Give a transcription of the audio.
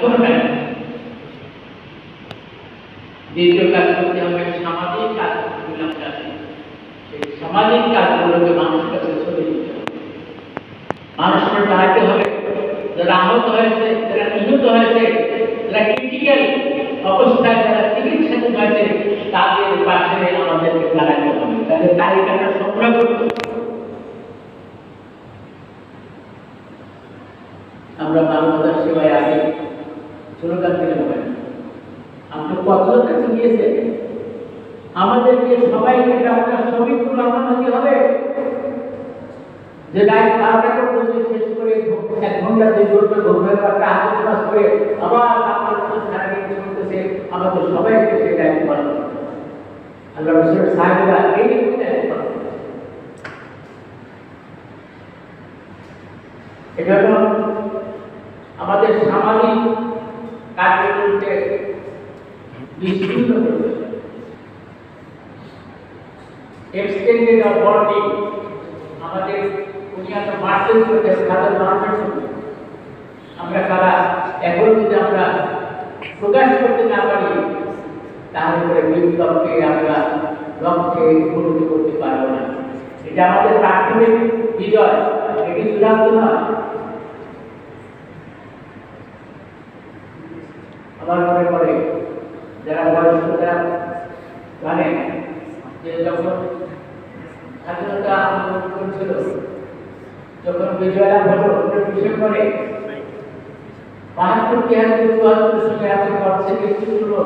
করবেন দ্বিতীয় কাজ করতে হবে সামাজিক কাজ বললাম কাজে সেই সামাজিক কাজগুলোকে মানুষের কাছে ছড়িয়ে দিতে হবে মানুষকে দাঁড়াতে হবে যারা আহত হয়েছে যারা নিহত হয়েছে যারা ক্রিটিক্যাল অবস্থায় যারা চিকিৎসাধীন হয়েছে তাদের পাশে আমাদেরকে দাঁড়াতে হবে তাদের তালিকাটা সংগ্রহ করতে হবে। আমরা মানবতার সেবায় আগে স্লোগান দিলে হবে আপনি কত কাছে গিয়েছে আমাদেরকে সবাইকে আমরা শ্রমিকগুলো আমাদের হবে? যে লাইফ বারোটা পর্যন্ত শেষ করে এক ঘণ্টা দুই ঘণ্টা বা একটা হাতে ক্লাস করে আবার আপনার সারাদিন চলতেছে আমাদের সবাইকে সেই দায়িত্ব পালন আল্লাহ রসুলের সাহেবরা এই। এটা আমাদের সামাজিক হবে এক্সটেন্ডেড অফ বন্ডিং আমাদের দুনিয়াতে মার্চেস করতে সাধারণ মানুষের আমরা তারা এখন যদি আমরা প্রকাশ করতে না পারি তাহলে করে বিপ্লবকে আমরা লক্ষ্যে উপনীত করতে পারব না এটা আমাদের প্রাথমিক বিজয় এটি চূড়ান্ত নয় আমার মনে বয়স্করা জানে যে যখন স্বাধীনতা আন্দোলন করছিল, যখন বিজয়া হলো করে বাহাত্তর কে চুয়াত্তর সালে এত পর থেকে শুরু হলো